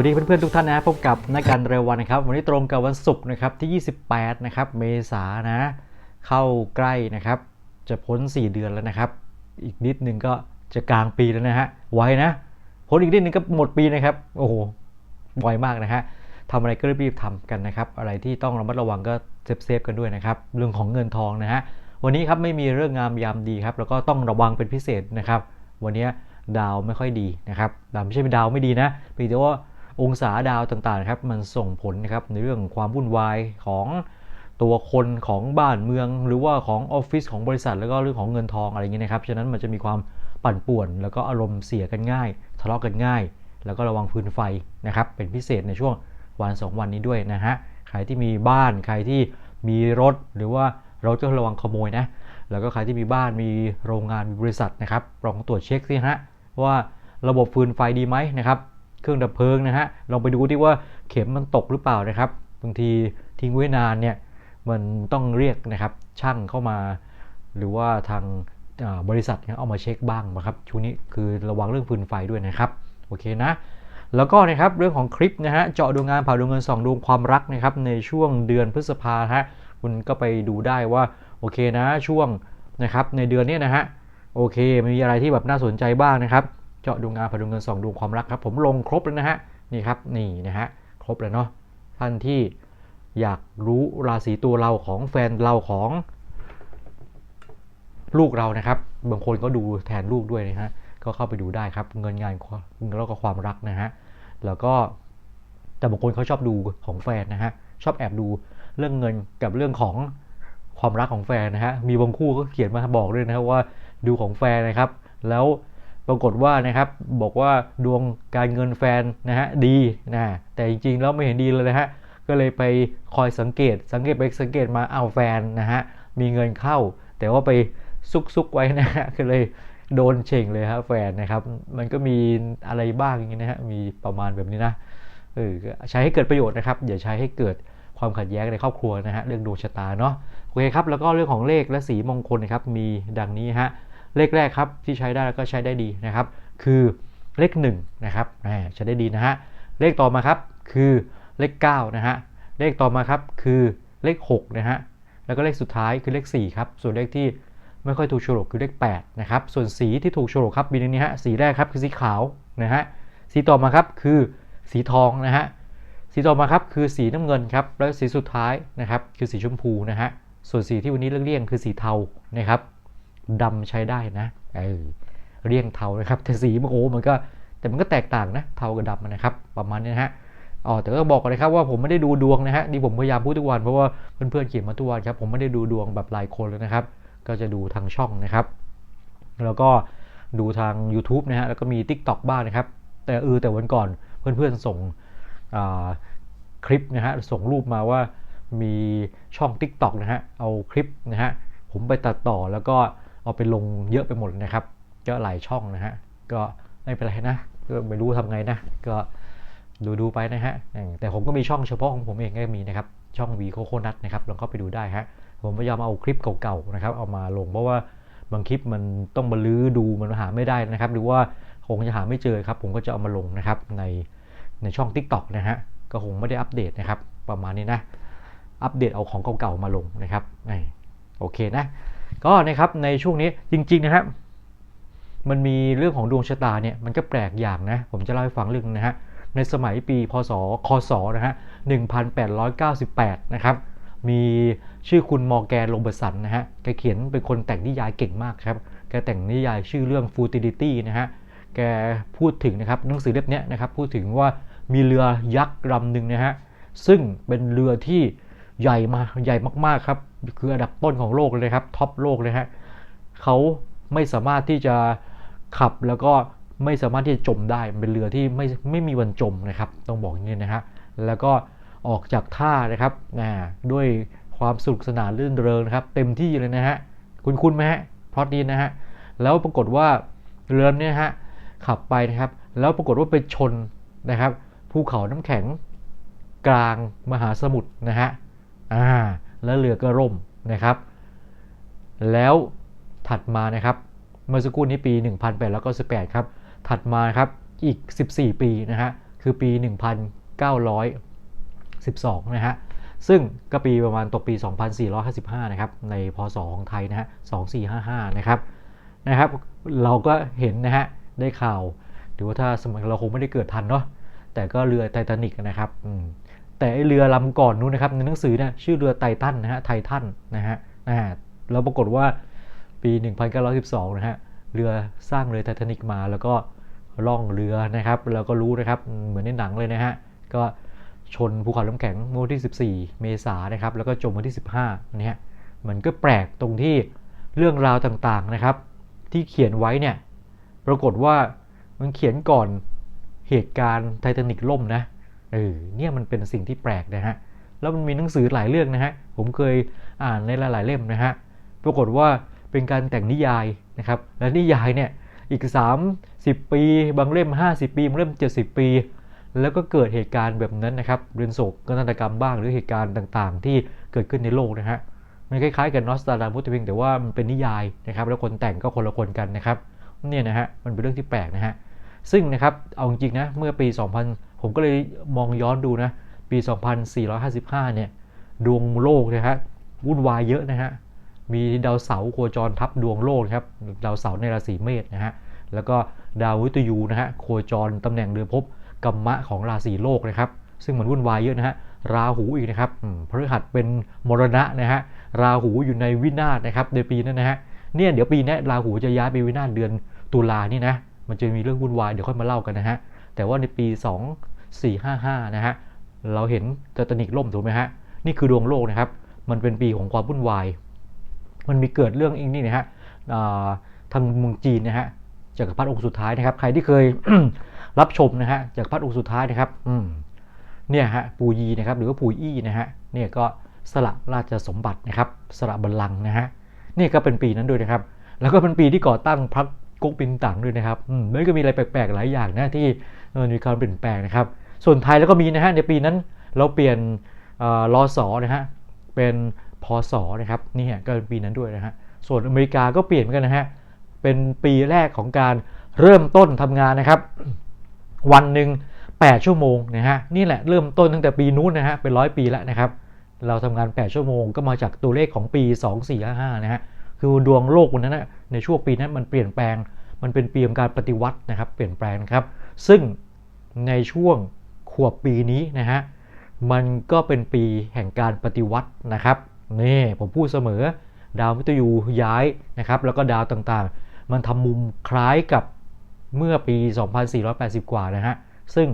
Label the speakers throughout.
Speaker 1: วัสดีเพื่อนๆทุกท่านนะพบกับนักการเร็ววันนะครับ วันนี้ตรงกับวันศุกร์นะครับที่ 28 นะครับ เมษานะ เข้าใกล้นะครับ จะพ้น 4 เดือนแล้วนะครับ อีกนิดนึงก็จะกลางปีแล้วนะฮะไวนะพ้นอีกนิดนึงก็หมดปีนะครับ โอ้โหไวมากนะฮะทำอะไรก็รีบทำกันนะครับ อะไรที่ต้องระมัดระวังก็เซฟๆกันด้วยนะครับ เรื่องของเงินทองนะฮะวันนี้ครับไม่มีเรื่องงามยามดีครับแล้วก็ต้องระวังเป็นพิเศษนะครับ วันนี้ดาวไม่ค่อยดีนะครับดาวไม่ใช่เป็นดาวไม่ดีนะเพียงแต่ว่า องศาดาวต่างๆครับมันส่งผลนะครับในเรื่องความวุ่นวายของตัวคนของบ้านเมือง หรือว่าของออฟฟิศของบริษัท แล้วก็เรื่องของเงินทองอะไรเงี้ยนะครับฉะนั้นมันจะมีความปั่นป่วน แล้วก็อารมณ์เสียกันง่าย ทะเลาะกันง่าย แล้วก็ระวังฟืนไฟนะครับเป็นพิเศษในช่วงวันสองวันนี้ด้วยนะฮะใครที่มีบ้านใครที่มีรถหรือว่าราจะระวังขโมยนะแล้วก็ใครที่มีบ้านมีโรงงานมีบริษัทนะครับลองตรวจเช็คสิฮะว่าระบบฟืนไฟดีไหมนะครับ เครื่องดับเพลิงนะฮะลองไปดูที่ว่าเข็มมันตกหรือเปล่านะครับบางทีทิ้งไว้นานเนี่ยมันต้องเรียกนะครับช่างเข้ามา หรือว่าทางบริษัทเอามาเช็คบ้างนะครับช่วงนี้คือระวังเรื่องฟืนไฟด้วยนะครับโอเคนะแล้วก็นะครับเรื่องของคลิปนะฮะเจาะดวงงานผ่าดวงเงินสองดวงความรักนะครับในช่วงเดือนพฤษภาฮะคุณก็ไปดูได้ว่าโอเคนะช่วงนะครับในเดือนนี้นะฮะโอเคมีอะไรที่แบบน่าสนใจบ้างนะครับ เจาะดวงงานผ่าดวงเงินสองดวงความรักครับ ผมลงครบแล้วนะฮะนี่ครับนี่นะฮะครบเลยเนาะท่านที่อยากรู้ราศีตัวเราของแฟนเราของลูกเรานะครับ บางคนก็ดูแทนลูกด้วยนะฮะก็เข้าไปดูได้ครับ เงินงานแล้วก็ความรักนะฮะแล้วก็แต่บางคนเขาชอบดูของแฟนนะฮะชอบแอบดูเรื่องเงินกับเรื่องของความรักของแฟนนะฮะมีบางคู่ก็เขียนมาบอกด้วยนะครับว่าดูของแฟนนะครับ แล้ว ปรากฏว่านะครับบอกว่าดวงการเงินแฟนนะฮะดีนะแต่จริงๆแล้วไม่เห็นดีเลยนะฮะก็เลยไปคอยสังเกตสังเกตไปสังเกตมาเอาแฟนนะฮะมีเงินเข้า แต่ว่าไปซุกๆไว้นะฮะก็เลยโดนเฉ่งเลยครับแฟนนะครับมันก็มีอะไรบ้างอย่างนี้นะฮะมีประมาณแบบนี้นะเออใช้ให้เกิดประโยชน์นะครับอย่าใช้ให้เกิดความขัดแย้งในครอบครัวนะฮะเรื่องดวงชะตาเนาะโอเคครับแล้วก็เรื่องของเลขและสีมงคลนะครับมีดังนี้ฮะ เลขแรกครับที่ใช้ได้แล้วก็ใช้ได้ดีนะครับ คือเลข1นะครับใช้ได้ดีนะฮะเลขต่อมาครับคือเลข9นะฮะเลขต่อมาครับคือเลข6นะฮะแล้วก็เลขสุดท้ายคือเลข4ครับส่วนเลขที่ไม่ค่อยถูกโฉลกคือเลข8นะครับส่วนสีที่ถูกโฉลกครับมีดังนี้ฮะสีแรกครับคือสีขาวนะฮะสีต่อมาครับคือสีทองนะฮะสีต่อมาครับคือสีน้ำเงินครับแล้วสีสุดท้ายนะครับคือสีชมพูนะฮะส่วนสีที่วันนี้เลี่ยงคือสีเทานะครับ ดำใช้ได้นะเออเรียงเทานะครับแต่สีมันโอ้มันก็แต่มันก็แตกต่างนะเทากับดำนะครับ ประมาณนี้นะฮะอ๋อแต่ก็บอกกันนะครับว่าผมไม่ได้ดูดวงนะฮะนี่ผมพยายามพูดทุกวันเพราะว่าเพื่อนๆเขียนมาทุกวันครับผมไม่ได้ดูดวงแบบรายคนเลยนะครับ ก็จะดูทางช่องนะครับ แล้วก็ดูทาง YouTube นะฮะแล้วก็มี TikTok บ้างนะครับ แต่เออแต่วันก่อนเพื่อนๆส่งคลิปนะฮะส่งรูปมาว่ามีช่อง TikTok นะฮะเอาคลิปนะฮะผมไปตัดต่อแล้วก็ เอาไปลงเยอะไปหมดนะครับก็หลายช่องนะฮะก็ไม่เป็นไรนะก็ไม่รู้ทำไงนะ ก็ดูดูไปนะฮะแต่ผมก็มีช่องเฉพาะของผมเองก็มีนะครับช่องวีโคโคนัทนะครับลองเข้าไปดูได้ฮะผมพยายามเอาคลิปเก่าๆนะครับเอามาลงเพราะว่าบางคลิปมันต้องมาลื้อดูมันหาไม่ได้นะครับ หรือว่าคงจะหาไม่เจอครับ ผมก็จะเอามาลงนะครับในในช่อง TikTok นะฮะก็คงไม่ได้อัปเดตนะครับ ประมาณนี้นะ อัปเดตเอาของเก่าๆมาลงนะครับโอเคนะ ก็นะครับในช่วงนี้จริงๆนะครับมันมีเรื่องของดวงชะตาเนี่ยมันก็แปลกอย่างนะ ผมจะเล่าให้ฟังเรื่องนะฮะในสมัยปีพศคศนะฮะ1898 นะครับ มีชื่อคุณมอร์แกนโรเบิร์สันนะฮะแกเขียนเป็นคนแต่งนิยายเก่งมากครับ แกแต่งนิยายชื่อเรื่อง Futility นะฮะแกพูดถึงนะครับหนังสือเล่มนี้นะครับพูดถึงว่ามีเรือยักษ์ลำหนึ่งนะฮะซึ่งเป็นเรือที่ใหญ่มาใหญ่มากๆครับ คืออันดับต้นของโลกเลยครับท็อปโลกเลยฮะเขาไม่สามารถที่จะขับแล้วก็ไม่สามารถที่จะจมได้เป็นเรือที่ไม่ไม่มีวันจมนะครับ ต้องบอกอย่างนี้นะฮะแล้วก็ออกจากท่านะครับนะด้วยความสนุกสนานลื่นเริงนะครับ เต็มที่เลยนะฮะคุณคุณไหมฮะพลอตนี้นะฮะแล้วปรากฏว่าเรือเนี่ยฮะขับไปนะครับ แล้วปรากฏว่าไปชนนะครับภูเขาน้ำแข็งกลางมหาสมุทรนะฮะอ่า แล้วเรือก็ร่มนะครับ แล้วถัดมานะครับ เมื่อสักครู่นี้ปี 1898ครับ ถัดมาครับอีก 14 ปีนะฮะ คือปี 1912 นะฮะ ซึ่งก็ปีประมาณตกปี 2455 นะครับ ในพศของไทยนะฮะ 2455 นะครับ นะครับ เราก็เห็นนะฮะ ได้ข่าว หรือว่าถ้าสมัยเราคงไม่ได้เกิดทันเนาะ แต่ก็เรือไททานิกนะครับ แต่เรือลำก่อนนู้นนะครับในหนังสือเนี่ยชื่อเรือไททันนะฮะไททันนะฮะนะแล้วปรากฏว่าปี 1912 นะฮะเรือสร้างเรือไททานิกมาแล้วก็ล่องเรือนะครับเราก็รู้นะครับเหมือนในหนังเลยนะฮะก็ชนภูเขาน้ำแข็งเมื่อวันที่ 14 เมษายนนะครับแล้วก็จมวันที่ 15นี่ฮะมันก็แปลกตรงที่เรื่องราวต่างๆนะครับ ที่เขียนไว้เนี่ยปรากฏว่ามันเขียนก่อนเหตุการณ์ไททานิกล่มนะ เออเนี่ยมันเป็นสิ่งที่แปลกนะฮะแล้วมันมีหนังสือหลายเรื่องนะฮะผมเคยอ่านในหลาย ๆเล่มนะฮะปรากฏว่าเป็นการแต่งนิยายนะครับและนิยายเนี่ยอีก 30 ปี บางเล่ม 50 ปีบางเล่ม 70 ปี แล้วก็เกิดเหตุการณ์แบบนั้นนะครับเรือนโศกนาฏกรรมบ้างหรือเหตุการณ์ต่างๆ ที่เกิดขึ้นในโลกนะฮะมันคล้ายๆกับนอสตาดามุสเพียงแต่ว่ามันเป็นนิยายนะครับแล้วคนแต่งก็คนละคนกันนะครับเนี่ยนะฮะมันเป็นเรื่องที่แปลกนะฮะซึ่งนะครับเอาจริงๆนะเมื่อปี 2000 ผมก็เลยมองย้อนดูนะ ปี 2455 เนี่ย ดวงโลกนะฮะวุ่นวายเยอะนะฮะ มีดาวเสาร์โคจรทับดวงโลกครับ ดาวเสาร์ในราศีเมษนะฮะ แล้วก็ดาววิตยูนะฮะโคจรตำแหน่งเรือพบกัมมะของราศีโลกนะครับ ซึ่งมันวุ่นวายเยอะนะฮะ ราหูอีกนะครับพฤหัสเป็นมรณะนะฮะ ราหูอยู่ในวินาศนะครับในปีนั้นนะฮะ เนี่ยเดี๋ยวปีนี้ราหูจะย้ายไปวินาศเดือนตุลานี่นะ มันจะมีเรื่องวุ่นวายเดี๋ยวค่อยมาเล่ากันนะฮะ แต่ว่าในปี 455 นะฮะ เราเห็นเตตานิกล่มถูกไหมฮะ นี่คือดวงโลกนะครับ มันเป็นปีของความวุ่นวาย มันมีเกิดเรื่องอีกนี่นะฮะทางเมืองจีนนะฮะจากพรรดิองค์สุดท้ายนะครับ ใครที่เคยรับชมนะฮะจากพรรดิองค์สุดท้ายนะครับอืมเนี่ยฮะปูยีนะครับ หรือว่าปูอี้นะฮะ เนี่ยก็สละราชสมบัตินะครับ สละบัลลังก์นะฮะ นี่ก็เป็นปีนั้นด้วยนะครับ แล้วก็เป็นปีที่ก่อตั้งพรรคก๊กปินตั๋งด้วยนะครับอืมมันก็มีอะไรแปลกๆหลายอย่างนะที่มีการเปลี่ยนแปลงนะครับ ส่วนไทยแล้วก็มีนะฮะในปีนั้นเราเปลี่ยนรอสอนะฮะเป็นพศนะครับนี่ก็เป็นปีนั้นด้วยนะฮะส่วนอเมริกาก็เปลี่ยนเหมือนกันนะฮะเป็นปีแรกของการเริ่มต้นทำงานนะครับ วันหนึ่ง8 ชั่วโมงนะฮะนี่แหละเริ่มต้นตั้งแต่ปีนู้นนะฮะเป็นร้อยปีแล้วนะครับเราทำงาน 8 ชั่วโมงก็มาจากตัวเลขของปี 2455นะฮะคือดวงโลกวันนั้นนะในช่วงปีนั้นมันเปลี่ยนแปลง มันเป็นปีของการปฏิวัตินะครับ เปลี่ยนแปลงครับ ซึ่งในช่วง วบปีนี้นะฮะมันก็เป็นปีแห่งการปฏิวัตินะครับนี่ผมพูดเสมอดาวมิตยูย้ายนะครับแล้วก็ดาวต่างๆ มันทำมุมคล้ายกับเมื่อปี 2480 กว่านะฮะซึ่ง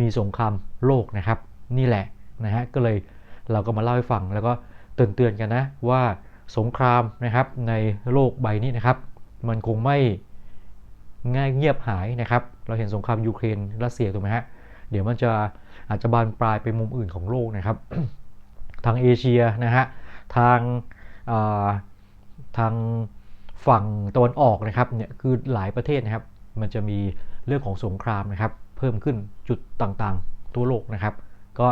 Speaker 1: มีสงครามโลกนะครับ นี่แหละนะฮะก็เลยเราก็มาเล่าให้ฟังแล้วก็เตือนๆกันนะว่าสงครามนะครับในโลกใบนี้นะครับ มันคงไม่ง่ายเงียบหายนะครับ เราเห็นสงครามยูเครนรัสเซียถูกไหมฮะ เดี๋ยวมันจะอาจจะบานปลายไปมุมอื่นของโลกนะครับ ทางเอเชียนะฮะทางทางฝั่งตะวันออกนะครับเนี่ยคือหลายประเทศนะครับ มันจะมีเรื่องของสงครามนะครับ เพิ่มขึ้นจุดต่างๆ ทั่วโลกนะครับ ก็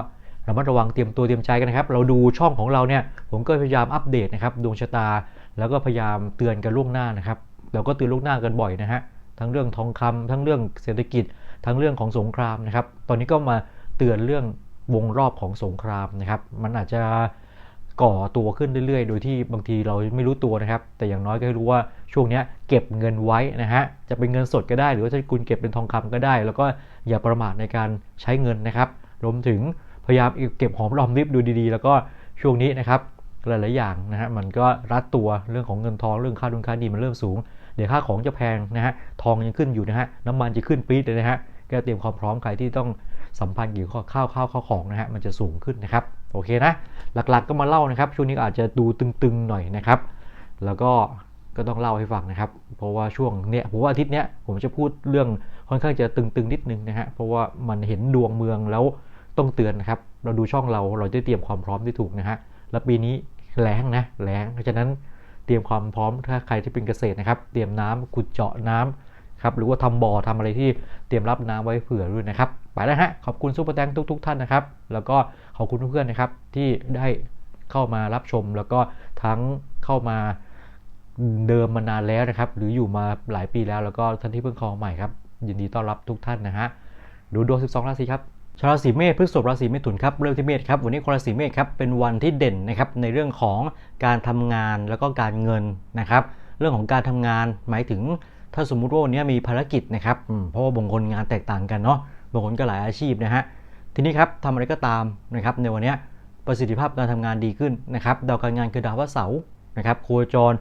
Speaker 1: ระมัดระวังเตรียมตัวเตรียมใจกันนะครับ เราดูช่องของเราเนี่ยผมก็พยายามอัปเดตนะครับดวงชะตา แล้วก็พยายามเตือนกันล่วงหน้านะครับเราก็เตือนล่วงหน้ากันบ่อยนะฮะทั้งเรื่องทองคำทั้งเรื่องเศรษฐกิจ ทั้งเรื่องของสงครามนะครับ ตอนนี้ก็มาเตือนเรื่องวงรอบของสงครามนะครับ มันอาจจะก่อตัวขึ้นเรื่อยๆ โดยที่บางทีเราไม่รู้ตัวนะครับ แต่อย่างน้อยก็ให้รู้ว่าช่วงนี้เก็บเงินไว้นะฮะ จะเป็นเงินสดก็ได้ หรือว่าถ้าคุณเก็บเป็นทองคำก็ได้ แล้วก็อย่าประมาทในการใช้เงินนะครับ รวมถึงพยายามเก็บหอมรอมริบดูดีๆ แล้วก็ช่วงนี้นะครับ หลายๆอย่างนะฮะมันก็รัดตัวเรื่องของเงินทองเรื่องค่าดุลค่าดีมันเริ่มสูง เดี๋ยวค่าของจะแพงนะฮะทองยังขึ้นอยู่นะฮะน้ำมันจะขึ้นปี๊ดเลยนะฮะก็เตรียมความพร้อมใครที่ต้องสัมพันธ์เกี่ยวกับข้าวข้าวข้าวของนะฮะมันจะสูงขึ้นนะครับโอเคนะหลักๆก็มาเล่านะครับช่วงนี้อาจจะดูตึงๆหน่อยนะครับ แล้วก็ก็ต้องเล่าให้ฟังนะครับ เพราะว่าช่วงเนี้ยผมว่าอาทิตย์เนี้ยผมจะพูดเรื่องค่อนข้างจะตึงๆนิดนึงนะฮะเพราะว่ามันเห็นดวงเมืองแล้วต้องเตือนนะครับ เราดูช่องเราเราจะเตรียมความพร้อมที่ถูกนะฮะแล้วปีนี้ แรงนะแรงเพราะฉะนั้นเตรียมความพร้อมถ้าใครที่เป็นเกษตรนะครับ เตรียมน้ำขุดเจาะน้ำครับหรือว่าทำบ่อทำอะไรที่เตรียมรับน้ำไว้เผื่อด้วยนะครับ ไปแล้วฮะขอบคุณซุปเปอร์แตงทุก ๆ ท่านนะครับ แล้วก็ขอบคุณเพื่อนๆนะครับที่ได้เข้ามารับชมแล้วก็ทั้งเข้ามาเดิมมานานแล้วนะครับ หรืออยู่มาหลายปีแล้วแล้วก็ท่านที่เพิ่งเข้ามาใหม่ครับยินดีต้อนรับทุกท่านนะฮะดูดวง 12 ราศีครับ ชาวราศีเมษพฤษภราศีเมถุนครับเริ่มที่เมษครับวันนี้คนราศีเมษครับเป็นวันที่เด่นนะครับในเรื่องของการทำงานแล้วก็การเงินนะครับ เรื่องของการทำงานหมายถึงถ้าสมมุติว่าวันนี้มีภารกิจนะครับเพราะว่าบางคนงานแตกต่างกันเนาะบางคนก็หลายอาชีพนะฮะทีนี้ครับทำอะไรก็ตามนะครับในวันนี้ประสิทธิภาพการทำงานดีขึ้นนะครับดาวการงานคือดาวพระเสาร์นะครับโคจร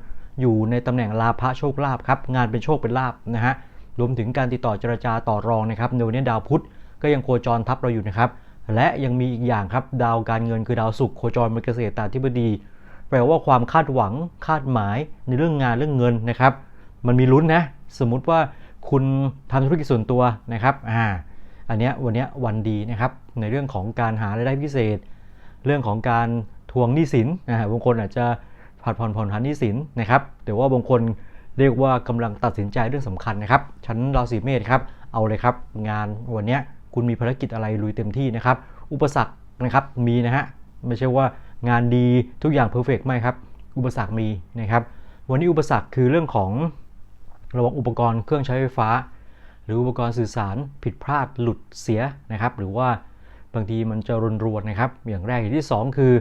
Speaker 1: อยู่ในตำแหน่งลาภะโชคลาภครับงานเป็นโชคเป็นลาภนะฮะรวมถึงการติดต่อเจรจาต่อรองนะครับในวันนี้ดาวพุธ ก็ยังโคจรทับเราอยู่นะครับ และยังมีอีกอย่างครับดาวการเงินคือดาวศุกร์โคจรเป็นเกษตรตาธิบดี แปลว่าความคาดหวังคาดหมายในเรื่องงานเรื่องเงินนะครับ มันมีลุ้นนะ สมมุติว่าคุณทำธุรกิจส่วนตัวนะครับอ่าอันเนี้ยวันเนี้ยวันดีนะครับในเรื่องของการหารายได้พิเศษ เรื่องของการทวงหนี้สินนะฮะบางคนอาจจะผัดผ่อนผ่อนผันหนี้สินนะครับแต่ว่าบางคนเรียกว่ากำลังตัดสินใจเรื่องสำคัญนะครับชั้นราศีเมษครับเอาเลยครับ งานวันเนี้ย คุณมีภารกิจอะไรลุยเต็มที่นะครับ อุปสรรคนะครับมีนะฮะไม่ใช่ว่างานดีทุกอย่างเพอร์เฟกไม่ครับ อุปสรรคมีนะครับ วันนี้อุปสรรคคือเรื่องของระวังอุปกรณ์เครื่องใช้ไฟฟ้า หรืออุปกรณ์สื่อสารผิดพลาดหลุดเสียนะครับ หรือว่าบางทีมันจะรุนรวนนะครับ อย่างแรกอย่างที่ 2 คือ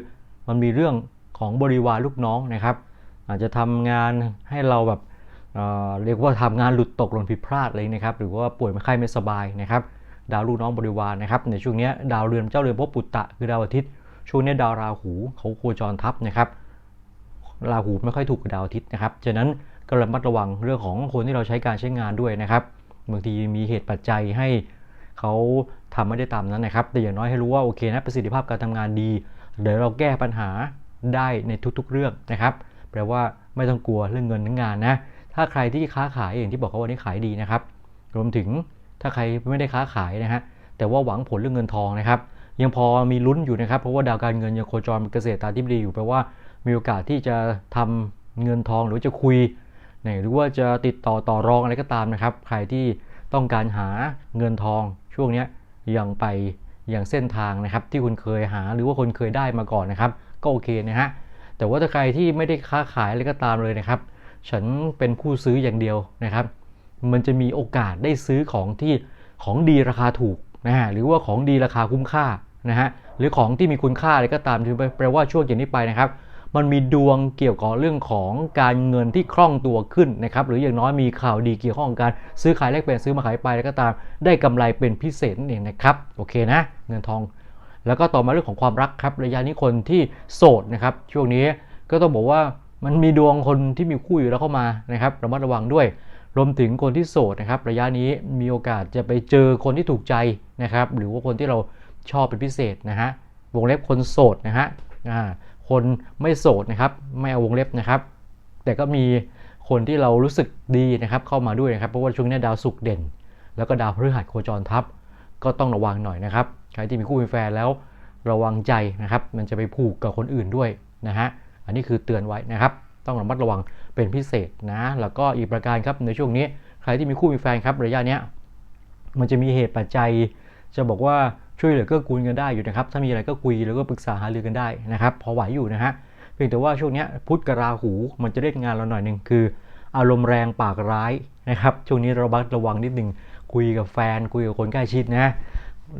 Speaker 1: มันมีเรื่องของบริวารลูกน้องนะครับ อาจจะทำงานให้เราแบบเเรียกว่าทำงานหลุดตกหล่นผิดพลาดเลยนะครับ หรือว่าป่วยไม่ไข้ไม่สบายนะครับ ดาวลูกน้องบริวารนะครับในช่วงนี้ดาวเรือนเจ้าเรือนภพปุตตะคือดาวอาทิตย์ ช่วงนี้ดาวราหูเขาโคจรทับนะครับราหูไม่ค่อยถูกกับดาวอาทิตย์นะครับฉะนั้นก็ระมัดระวังเรื่องของคนที่เราใช้การใช้งานด้วยนะครับบางทีมีเหตุปัจจัยให้เขาทำไม่ได้ตามนั้นนะครับ แต่อย่างน้อยให้รู้ว่าโอเคนะประสิทธิภาพการทำงานดี เดี๋ยวเราแก้ปัญหาได้ในทุกๆเรื่องนะครับ แปลว่าไม่ต้องกลัวเรื่องเงินเรื่องงานนะ ถ้าใครที่ค้าขายอย่างที่บอกเขาวันนี้ขายดีนะครับ รวมถึง ถ้าใครไม่ได้ค้าขายนะฮะแต่ว่าหวังผลเรื่องเงินทองนะครับ ยังพอมีลุ้นอยู่นะครับ เพราะว่าดาวการเงินยังโคจรเป็นเกษตรตาธิบดีอยู่แปลว่ามีโอกาสที่จะทำเงินทองหรือจะคุยหรือว่าจะติดต่อต่อรองอะไรก็ตามนะครับ ใครที่ต้องการหาเงินทองช่วงนี้ยยังไปอย่างเส้นทางนะครับ ที่คุณเคยหาหรือว่าคนเคยได้มาก่อนนะครับ ก็โอเคนะฮะแต่ว่าถ้าใครที่ไม่ได้ค้าขายอะไรก็ตามเลยนะครับ ฉันเป็นผู้ซื้ออย่างเดียวนะครับ มันจะมีโอกาสได้ซื้อของที่ของดีราคาถูกนะฮะหรือว่าของดีราคาคุ้มค่านะฮะหรือของที่มีคุณค่าอะไรก็ตามคือแปลว่าช่วงจากนี้ไปนะครับ มันมีดวงเกี่ยวกับเรื่องของการเงินที่คล่องตัวขึ้นนะครับหรืออย่างน้อยมีข่าวดีเกี่ยวข้องกับการซื้อขายแลกเปลี่ยนซื้อมาขายไปแล้วก็ตาม ได้กำไรเป็นพิเศษนั่นเองนะครับโอเคนะเงินทอง แล้วก็ต่อมาเรื่องของความรักครับระยะนี้คนที่โสดนะครับช่วงนี้ก็ต้องบอกว่ามันมีดวงคนที่มีคู่อยู่แล้วเข้ามานะครับระมัดระวังด้วย รวมถึงคนที่โสดนะครับ ระยะนี้มีโอกาสจะไปเจอคนที่ถูกใจนะครับ หรือว่าคนที่เราชอบเป็นพิเศษนะฮะ วงเล็บคนโสดนะฮะคนไม่โสดนะครับ ไม่เอาวงเล็บนะครับ แต่ก็มีคนที่เรารู้สึกดีนะครับ เข้ามาด้วยนะครับ เพราะว่าช่วงนี้ดาวศุกร์เด่น แล้วก็ดาวพฤหัสโคจรทับ ก็ต้องระวังหน่อยนะครับ ใครที่มีคู่มีแฟนแล้วระวังใจนะครับ มันจะไปผูกกับคนอื่นด้วยนะฮะ อันนี้คือเตือนไว้นะครับ ต้องระมัดระวัง เป็นพิเศษนะ แล้วก็อีกประการครับในช่วงนี้ใครที่มีคู่มีแฟนครับระยะเนี้ยมันจะมีเหตุปัจจัย จะบอกว่าช่วยเหลือเกื้อกูลกันได้อยู่นะครับ ถ้ามีอะไรก็คุยแล้วก็ปรึกษาหารือกันได้นะครับ พอไหวอยู่นะฮะเพียงแต่ว่าช่วงนี้พุทธกราหูมันจะเล่นงานเราหน่อยหนึ่งคือ อารมณ์แรงปากร้ายนะครับช่วงนี้ระมัดระวังนิดหนึ่งคุยกับแฟน คุยกับคนใกล้ชิดนะ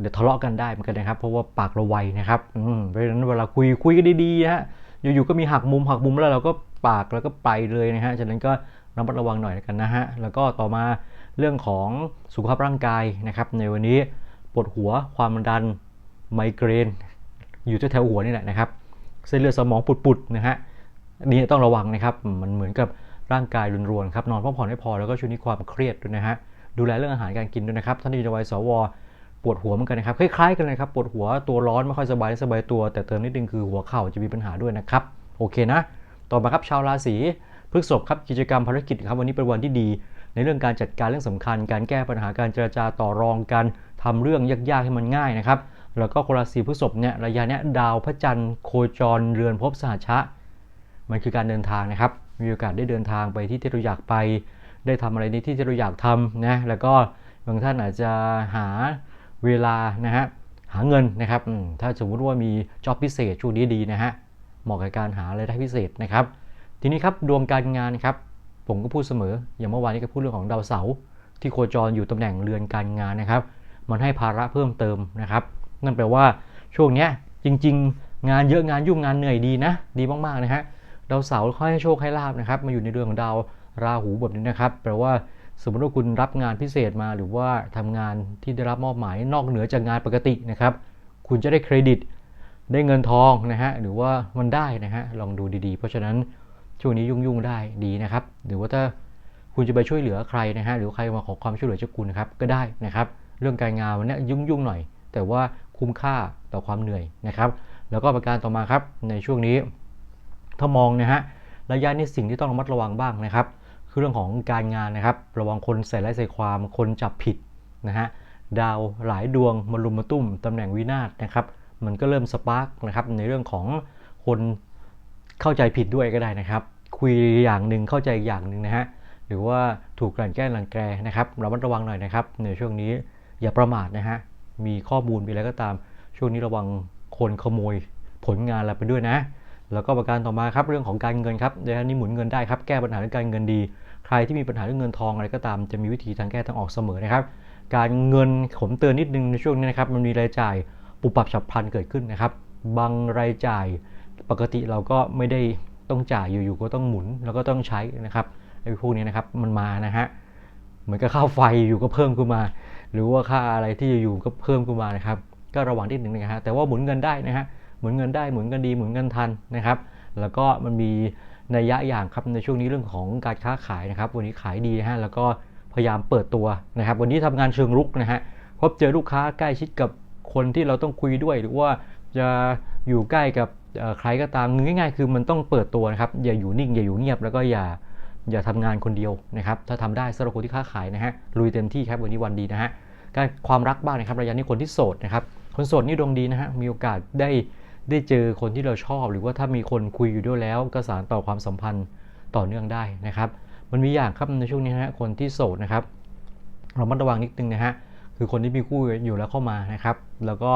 Speaker 1: เดี๋ยวทะเลาะกันได้เหมือนกันนะครับ เพราะว่าปากเราไวนะครับอืมเพราะฉะนั้นเวลาคุยคุยกันดีๆนะฮะอยู่ๆก็มีหักมุมหักมุมแล้วเราก็ ปากแล้วก็ไปเลยนะฮะ ฉะนั้นก็ระมัดระวังหน่อยกันนะฮะ แล้วก็ต่อมาเรื่องของสุขภาพร่างกายนะครับ ในวันนี้ปวดหัวความดันไมเกรน อยู่แถวหัวนี่แหละนะครับ เส้นเลือดสมองปุดๆนะฮะนี่ต้องระวังนะครับ มันเหมือนกับร่างกายรวนครับนอนพักผ่อนไม่พอแล้วก็ช่วงนี้ความเครียดด้วยนะฮะดูแลเรื่องอาหารการกินด้วยนะครับท่านที่อยู่ในวัยสวปวดหัวเหมือนกันนะครับคล้ายๆกันเลยครับปวดหัวตัวร้อนไม่ค่อยสบายสบายตัว แต่เติมนิดนึงคือหัวเข่าจะมีปัญหาด้วยนะครับ โอเคนะ ต่อมาครับชาวราศีพฤษภครับกิจกรรมภารกิจครับวันนี้เป็นวันที่ดี ในเรื่องการจัดการเรื่องสำคัญ การแก้ปัญหาการเจรจาต่อรองการทำเรื่องยากๆให้มันง่ายนะครับแล้วก็คนราศีพฤษภเนี่ยระยะเนี้ยดาวพระจันทร์โคจรเรือนภพสหชะ มันคือการเดินทางนะครับมีโอกาสได้เดินทางไปที่ที่เราอยากไป ได้ทำอะไรในที่ที่เราอยากทำนะแล้วก็บางท่านอาจจะหาเวลานะฮะหาเงินนะครับถ้าสมมุติว่ามีจ็อบพิเศษช่วงนี้ดีนะฮะ เหมาะกับการหารายได้พิเศษนะครับ ทีนี้ครับดวงการงานครับผมก็พูดเสมอ อย่างเมื่อวานนี้ก็พูดเรื่องของดาวเสาร์ที่โคจรอยู่ตำแหน่งเรือนการงานนะครับ มันให้ภาระเพิ่มเติมนะครับ นั่นแปลว่าช่วงนี้จริง ๆ งานเยอะงานยุ่งงานเหนื่อยดีนะ ดีมากๆนะฮะดาวเสาร์ค่อยให้โชคให้ลาบนะครับ มาอยู่ในเรือนของดาวราหูแบบนี้นะครับ แปลว่าสมมติว่าคุณรับงานพิเศษมาหรือว่าทำงานที่ได้รับมอบหมายนอกเหนือจากงานปกตินะครับ คุณจะได้เครดิต ได้เงินทองนะฮะหรือว่ามันได้นะฮะลองดูดีๆ เพราะฉะนั้นช่วงนี้ยุ่งๆได้ดีนะครับ หรือว่าถ้าคุณจะไปช่วยเหลือใครนะฮะหรือใครมาขอความช่วยเหลือจากคุณนะครับก็ได้นะครับ เรื่องการงานวันนี้ยุ่งๆหน่อย แต่ว่าคุ้มค่าต่อความเหนื่อยนะครับ แล้วก็ประการต่อมาครับในช่วงนี้ถ้ามองนะฮะระยะนี้สิ่งที่ต้องระมัดระวังบ้างนะครับคือเรื่องของการงานนะครับ ระวังคนใส่ร้ายใส่ความคนจับผิดนะฮะดาวหลายดวงมารุมมาตุ้มตำแหน่งวินาศนะครับ มันก็เริ่มสปาร์กนะครับในเรื่องของคนเข้าใจผิดด้วยก็ได้นะครับ คุยอย่างหนึ่งเข้าใจอย่างหนึ่งนะฮะหรือว่าถูกกลั่นแกล้งรังแกนะครับระมัดระวังหน่อยนะครับ ในช่วงนี้อย่าประมาทนะฮะมีข้อมูลมีอะไรก็ตาม ช่วงนี้ระวังคนขโมยผลงานเราไปด้วยนะ แล้วก็ประการต่อมาครับเรื่องของการเงินครับเดี๋ยวนี้หมุนเงินได้ครับแก้ปัญหาเรื่องการเงินดี ใครที่มีปัญหาเรื่องเงินทองอะไรก็ตามจะมีวิธีทางแก้ทางออกเสมอนะครับ การเงินผมเตือนนิดนึงในช่วงนี้นะครับมันมีรายจ่าย ปุบปับฉับพลันเกิดขึ้นนะครับ บางรายจ่ายปกติเราก็ไม่ได้ต้องจ่ายอยู่ๆก็ต้องหมุนแล้วก็ต้องใช้นะครับไอ้พวกนี้นะครับมันมานะฮะเหมือนกับค่าไฟอยู่ก็เพิ่มขึ้นมา หรือว่าค่าอะไรที่อยู่ก็เพิ่มขึ้นมานะครับ ก็ระวังนิดหนึ่งนะฮะแต่ว่าหมุนเงินได้นะฮะหมุนเงินได้หมุนเงินดีหมุนเงินทันนะครับ แล้วก็มันมีในยะอย่างครับในช่วงนี้เรื่องของการค้าขายนะครับ วันนี้ขายดีนะฮะแล้วก็พยายามเปิดตัวนะครับ วันนี้ทำงานเชิงรุกนะฮะพบเจอลูกค้าใกล้ชิดกับ คนที่เราต้องคุยด้วย หรือว่าจะอยู่ใกล้กับใครก็ตามง่ายๆ คือมันต้องเปิดตัวนะครับ อย่าอยู่นิ่ง อย่าอยู่เงียบ แล้วก็อย่าอย่าทำงานคนเดียวนะครับ ถ้าทำได้สำหรับคนที่ค้าขายนะฮะ ลุยเต็มที่ครับวันนี้วันดีนะฮะ การความรักบ้างนะครับ ระยะนี้คนที่โสดนะครับ คนโสดนี่ดวงดีนะฮะ มีโอกาสได้ได้เจอคนที่เราชอบ หรือว่าถ้ามีคนคุยอยู่ด้วยแล้วก็สารต่อความสัมพันธ์ต่อเนื่องได้นะครับ มันมีอย่างครับในช่วงนี้นะฮะ คนที่โสดนะครับ เรามัดระวังนิดนึงนะฮะ คือคนที่มีคู่อยู่แล้วเข้ามานะครับ แล้วก็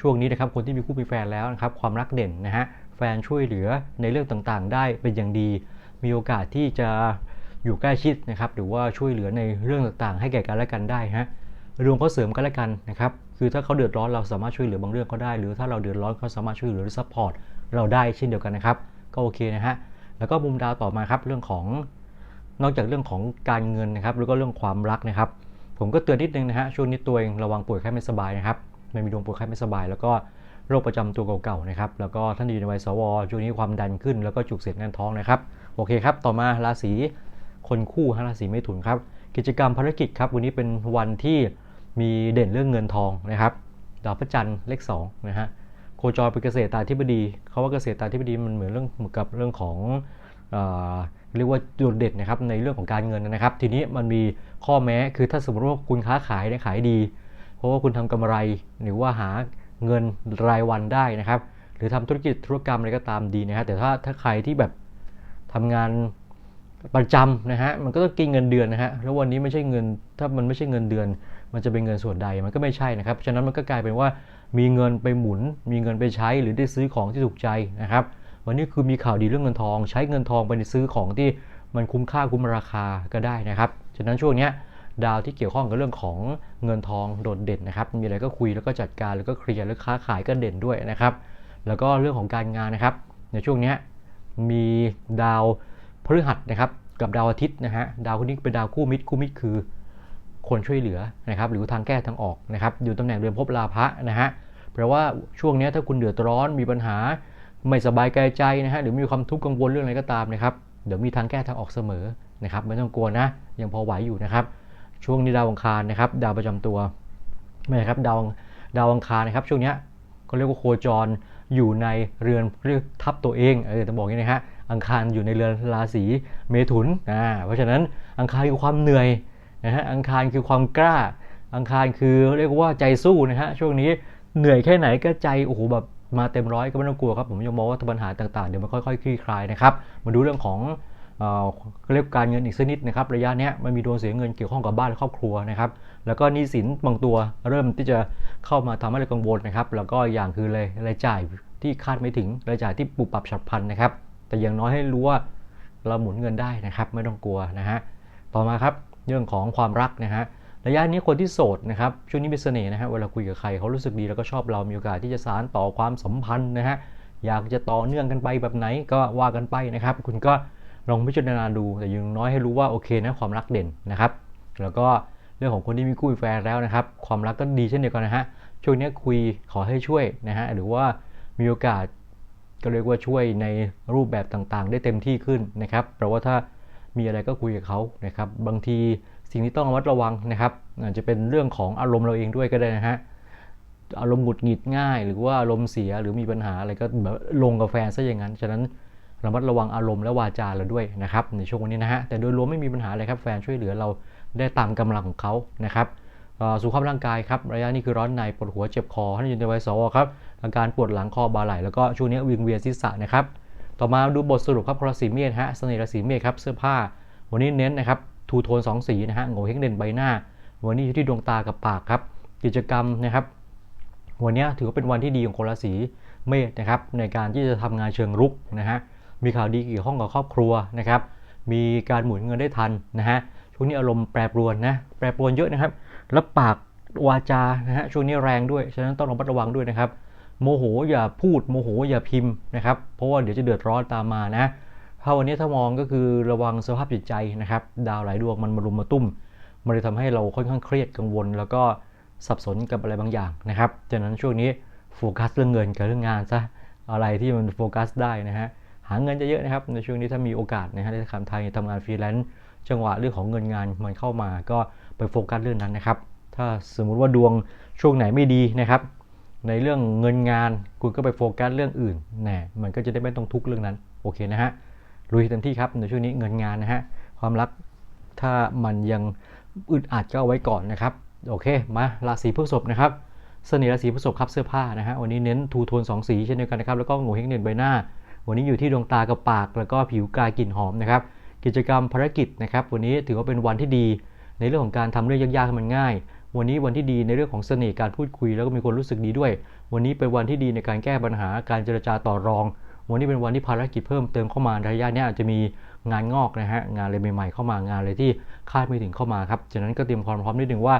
Speaker 1: ช่วงนี้นะครับคนที่มีคู่มีแฟนแล้วนะครับความรักเด่นนะฮะแฟนช่วยเหลือในเรื่องต่างๆ ได้เป็นอย่างดี มีโอกาสที่จะอยู่ใกล้ชิดนะครับ หรือว่าช่วยเหลือในเรื่องต่างๆ ให้แก่กันและกันได้ฮะรวมเขาเสริมกันและกันนะครับ คือถ้าเขาเดือดร้อนเราสามารถช่วยเหลือบางเรื่องเขาได้ หรือถ้าเราเดือดร้อนเขาสามารถช่วยเหลือหรือซัพพอร์ตเราได้เช่นเดียวกันนะครับ ก็โอเคนะฮะ แล้วก็มุมดาวต่อมาครับเรื่องของนอกจากเรื่องของการเงินนะครับ แล้วก็เรื่องความรักนะครับ ผมก็เตือนนิดนึงนะฮะช่วงนี้ตัวเองระวังป่วยไข้ไม่สบายนะครับไม่มีดวงป่วยไข้ไม่สบาย แล้วก็โรคประจำตัวเก่าๆนะครับแล้วก็ท่านอยู่ในวัยสวช่วงนี้ความดันขึ้น แล้วก็จุกเสียดแน่นท้องนะครับโอเคครับต่อมาราศีคนคู่ฮะราศีเมถุนครับกิจกรรมภารกิจครับวันนี้เป็นวันที่มีเด่นเรื่องเงินทองนะครับดาวพระจันทร์เลข2นะฮะโคจรเป็นเกษตรตาธิบดีเขาว่าเกษตรตาธิบดีมันเหมือนเรื่องเหมือนกับเรื่องของ เรียกว่าจุดเด่นนะครับในเรื่องของการเงินนะครับ ทีนี้มันมีข้อแม้คือถ้าสมมติว่าคุณค้าขายได้ขายดี เพราะว่าคุณทำกำไรหรือว่าหาเงินรายวันได้นะครับ หรือทำธุรกิจธุรกรรมอะไรก็ตามดีนะครับแต่ถ้าถ้าใครที่แบบทำงานประจำนะฮะมันก็ต้องกินเงินเดือนนะฮะแล้ววันนี้ไม่ใช่เงินถ้ามันไม่ใช่เงินเดือน มันจะเป็นเงินส่วนใดมันก็ไม่ใช่นะครับฉะนั้นมันก็กลายเป็นว่ามีเงินไปหมุน มีเงินไปใช้หรือได้ซื้อของที่ถูกใจนะครับ วันนี้คือมีข่าวดีเรื่องเงินทอง ใช้เงินทองไปซื้อของที่มันคุ้มค่าคุ้มราคาก็ได้นะครับ ฉะนั้นช่วงนี้ดาวที่เกี่ยวข้องกับเรื่องของเงินทองโดดเด่นนะครับ มีอะไรก็คุยแล้วก็จัดการแล้วก็เคลียร์แล้วค้าขายก็เด่นด้วยนะครับ แล้วก็เรื่องของการงานนะครับ ในช่วงนี้มีดาวพฤหัสนะครับกับดาวอาทิตย์นะฮะ ดาวคนนี้เป็นดาวคู่มิตรคู่มิตรคือ คนช่วยเหลือนะครับ หรือทางแก้ทางออกนะครับ อยู่ตำแหน่งเรือนภพลาภะนะฮะ แปลว่าช่วงนี้ถ้าคุณเดือดร้อนมีปัญหา ไม่สบายกายใจนะฮะหรือมีความทุกข์กังวลเรื่องอะไรก็ตามนะครับเดี๋ยวมีทางแก้ทางออกเสมอนะครับไม่ต้องกลัวนะยังพอไหวอยู่นะครับ ช่วงนี้ดาวอังคารนะครับ ดาวประจำตัวไม่ครับดาวดาวอังคารนะครับ ช่วงนี้เขาเรียกว่าโคจรอยู่ในเรือนเรียกทับตัวเองเออต้องบอกอย่างนี้นะฮะอังคารอยู่ในเรือนราศีเมถุนอ่าเพราะฉะนั้นอังคารคือความเหนื่อยนะฮะอังคารคือความกล้า อังคารคือเรียกว่าใจสู้นะฮะช่วงนี้เหนื่อยแค่ไหนก็ใจโอ้โหแบบ มาเต็มร้อยก็ไม่ต้องกลัวครับผมยังมองว่าปัญหาต่างๆ เดี๋ยวมันค่อยๆคลี่คลายนะครับมาดูเรื่องของเรียกการเงินอีกสักนิดนะครับระยะนี้มันมีดวงเสียเงินเกี่ยวข้องกับบ้านและครอบครัวนะครับแล้วก็หนี้สินบางตัวเริ่มที่จะเข้ามาทำให้เรากังวลนะครับแล้วก็อย่างคือเลยรายจ่ายที่คาดไม่ถึงรายจ่ายที่ปุบปับฉับพลันนะครับ แต่อย่างน้อยให้รู้ว่าเราหมุนเงินได้นะครับ ไม่ต้องกลัวนะฮะต่อมาครับเรื่องของความรักนะฮะ ระยะนี้คนที่โสดนะครับช่วงนี้มีเสน่ห์นะฮะเวลาคุยกับใครเขารู้สึกดีแล้วก็ชอบเรามีโอกาสที่จะสานต่อความสัมพันธ์นะฮะอยากจะต่อเนื่องกันไปแบบไหนก็ว่ากันไปนะครับ คุณก็ลองพิจารณาดูแต่อยังน้อยให้รู้ว่าโอเคนะความรักเด่นนะครับ แล้วก็เรื่องของคนที่มีคู่มีแฟนแล้วนะครับ ความรักก็ดีเช่นเดียวกันนะฮะช่วงนี้คุยขอให้ช่วยนะฮะหรือว่ามีโอกาสก็เรียกว่าช่วยในรูปแบบต่างๆ ได้เต็มที่ขึ้นนะครับเพราะว่าถ้ามีอะไรก็คุยกับเขานะครับ บางที สิ่งที่ต้องระมัดระวังนะครับอาจจะเป็นเรื่องของอารมณ์เราเองด้วยก็ได้นะฮะอารมณ์หงุดหงิดง่าย หรือว่าอารมณ์เสียหรือมีปัญหาอะไรก็แบบลงกับแฟนซะอย่างนั้น ฉะนั้นระมัดระวังอารมณ์และวาจาเราด้วยนะครับในช่วงวันนี้นะฮะแต่โดยรวมไม่มีปัญหาอะไรครับแฟนช่วยเหลือเราได้ตามกำลังของเขานะครับสุขภาพร่างกายครับระยะนี้คือร้อนในปวดหัวเจ็บคอท่านอยู่ในวัยสวครับอาการปวดหลังคอบ่าไหล่แล้วก็ช่วงนี้วิงเวียนศีรษะนะครับต่อมาดูบทสรุปครับราศีเมษฮะเสน่ห์ราศีเมษครับเสื้อผ้า วันนี้เน้นนะครับ ทูโทน2สีนะฮะโง่เฮงเด่นใบหน้า วันนี้อยู่ที่ดวงตากับปากครับ กิจกรรมนะครับ วันนี้ถือว่าเป็นวันที่ดีของคนราศีเมษนะครับ ในการที่จะทำงานเชิงรุกนะฮะ มีข่าวดีเกี่ยวข้องกับครอบครัวนะครับ มีการหมุนเงินได้ทันนะฮะ ช่วงนี้อารมณ์แปรปรวนนะ แปรปรวนเยอะนะครับ แล้วปากวาจา นะฮะ ช่วงนี้แรงด้วย ฉะนั้นต้องระมัดระวังด้วยนะครับ โมโหอย่าพูด โมโหอย่าพิมพ์นะครับ เพราะว่าเดี๋ยวจะเดือดร้อนตามมานะ ถ้าวันนี้ถ้ามองก็คือระวังสภาพจิตใจนะครับ ดาวหลายดวงมันมารุมมาตุ้ม มันเลยทำให้เราค่อนข้างเครียดกังวล แล้วก็สับสนกับอะไรบางอย่างนะครับดังนั้นช่วงนี้โฟกัสเรื่องเงินกับเรื่องงานซะอะไรที่มันโฟกัสได้นะฮะหาเงินจะเยอะนะครับในช่วงนี้ถ้ามีโอกาสนะฮะในคำไทยทำงานฟรีแลนซ์จังหวะเรื่องของเงินงานมันเข้ามาก็ไปโฟกัสเรื่องนั้นนะครับ ถ้าสมมุติว่าดวงช่วงไหนไม่ดีนะครับ ในเรื่องเงินงานคุณก็ไปโฟกัสเรื่องอื่นแน่มันก็จะได้ไม่ต้องทุกข์เรื่องนั้นโอเคนะฮะ ลุยเต็มที่ครับในช่วงนี้เงินงานนะฮะความรักถ้ามันยังอึดอัดก็เอาไว้ก่อนนะครับโอเคมาราศีพฤษภนะครับเสน่ห์ราศีพฤษภครับเสื้อผ้านะฮะวันนี้เน้นทูโทน2สีเช่นเดียวกันนะครับแล้วก็โง่เฮงเด่นใบหน้า วันนี้อยู่ที่ดวงตากับปาก แล้วก็ผิวกายกลิ่นหอมนะครับกิจกรรมภารกิจนะครับวันนี้ถือว่าเป็นวันที่ดี ในเรื่องของการทำเรื่องยากๆให้มันง่าย วันนี้วันที่ดีในเรื่องของเสน่ห์การพูดคุย แล้วก็มีคนรู้สึกดีด้วย วันนี้เป็นวันที่ดีในการแก้ปัญหาการเจรจาต่อรอง วันนี้เป็นวันที่ภารกิจเพิ่มเติมเข้ามาระยะนี้อาจจะมีงานงอกนะฮะงานอะไรใหม่ๆเข้ามางานอะไรที่คาดไม่ถึงเข้ามาครับฉะนั้นก็เตรียมความพร้อมนิดนึงว่า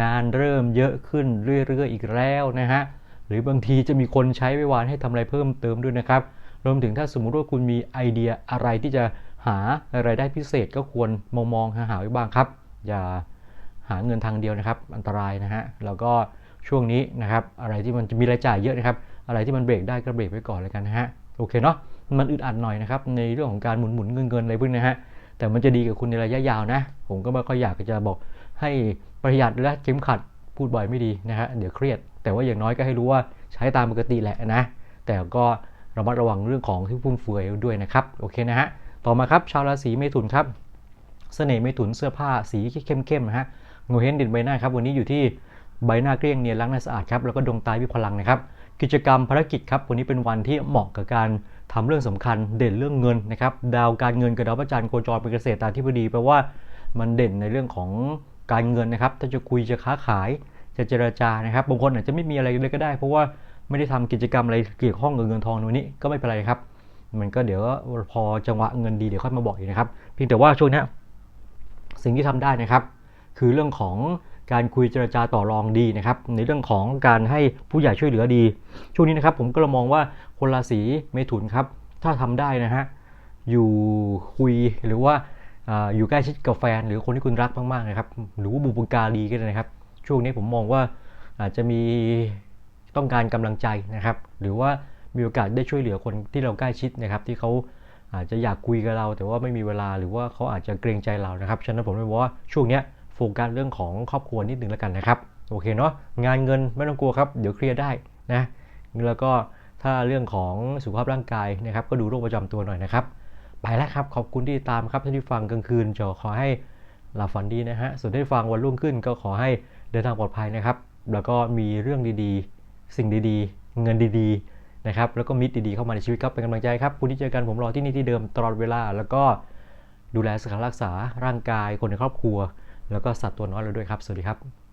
Speaker 1: งานเริ่มเยอะขึ้นเรื่อยๆอีกแล้วนะฮะหรือบางทีจะมีคนใช้ไว้วานให้ทำอะไรเพิ่มเติมด้วยนะครับรวมถึงถ้าสมมุติว่าคุณมีไอเดียอะไรที่จะหาอะไรได้พิเศษก็ควรมองมองหาหาไว้บ้างครับ อย่าหาเงินทางเดียวนะครับ อันตรายนะฮะแล้วก็ช่วงนี้นะครับอะไรที่มันจะมีรายจ่ายเยอะนะครับ อะไรที่มันเบรกได้ก็เบรกไว้ก่อนเลยกันนะฮะ โอเคเนาะมันอึดอัดหน่อยนะครับในเรื่องของการหมุนหมุนเงินเงินอะไรพวกนี้นะฮะแต่มันจะดีกับคุณในระยะยาวนะ ผมก็ไม่ค่อยอยากจะบอกให้ประหยัดและเข้มขัดพูดบ่อยไม่ดีนะฮะเดี๋ยวเครียด แต่ว่าอย่างน้อยก็ให้รู้ว่าใช้ตามปกติแหละนะ แต่ก็ระมัดระวังเรื่องของที่ฟุ่มเฟือยด้วยนะครับโอเคนะฮะต่อมาครับชาวราศีเมถุนครับเสน่ห์เมถุนเสื้อผ้าสีเข้มๆนะฮะงูเห็นดินใบหน้าครับวันนี้อยู่ที่ใบหน้าเกลี้ยงเนียนล้างหน้าสะอาดครับแล้วก็ดวงตามีพลังนะครับ กิจกรรมภารกิจครับวันนี้เป็นวันที่เหมาะกับการทำเรื่องสำคัญเด่นเรื่องเงินนะครับดาวการเงินกับดาวพระจันทร์โคจรเป็นเกษตรตาธิบดีแปลว่ามันเด่นในเรื่องของการเงินนะครับ ถ้าจะคุยจะค้าขายจะเจรจานะครับบางคนอาจจะไม่มีอะไรเลยก็ได้ เพราะว่าไม่ได้ทำกิจกรรมอะไรเกี่ยวข้องกับเงินทองวันนี้ก็ไม่เป็นไรครับ มันก็เดี๋ยวพอจังหวะเงินดีเดี๋ยวค่อยมาบอกอีกนะครับเพียงแต่ว่าช่วงนี้สิ่งที่ทำได้นะครับ คือเรื่องของ การคุยเจรจาต่อรองดีนะครับในเรื่องของการให้ผู้ใหญ่ช่วยเหลือดี ช่วงนี้นะครับผมก็มองว่าคนราศีเมถุนครับถ้าทำได้นะฮะอยู่คุยหรือว่าอยู่ใกล้ชิดกับแฟน หรือคนที่คุณรักมากๆนะครับหรือว่าบุปการีก็ได้นะครับ ช่วงนี้ผมมองว่าอาจจะมีต้องการกำลังใจนะครับ หรือว่ามีโอกาสได้ช่วยเหลือคนที่เราใกล้ชิดนะครับ ที่เขาอาจจะอยากคุยกับเรา แต่ว่าไม่มีเวลาหรือว่าเขาอาจจะเกรงใจเรานะครับฉะนั้นผมเลยบอกว่าช่วงนี้ โฟกัสเรื่องของครอบครัวนิดนึงแล้วกันนะครับ โอเคเนาะงานเงินไม่ต้องกลัวครับ เดี๋ยวเคลียร์ได้นะแล้วก็ถ้าเรื่องของสุขภาพร่างกายนะครับ ก็ดูโรคประจำตัวหน่อยนะครับ ไปแล้วครับ ขอบคุณที่ตามครับท่านที่ฟังกลางคืนจะขอให้หลับฝันดีนะฮะส่วนที่ฟังวันรุ่งขึ้นก็ขอให้เดินทางปลอดภัยนะครับ แล้วก็มีเรื่องดีๆ สิ่งดีๆ เงินดีๆนะครับแล้วก็มิตรดีๆเข้ามาในชีวิตครับเป็นกำลังใจครับคุณที่เจอกันผมรอที่นี่ที่เดิมตลอดเวลา แล้วก็ดูแลสุขภาพรักษาร่างกายคนในครอบครัว แล้วก็สัตว์ตัวน้อยเราด้วยครับ สวัสดีครับ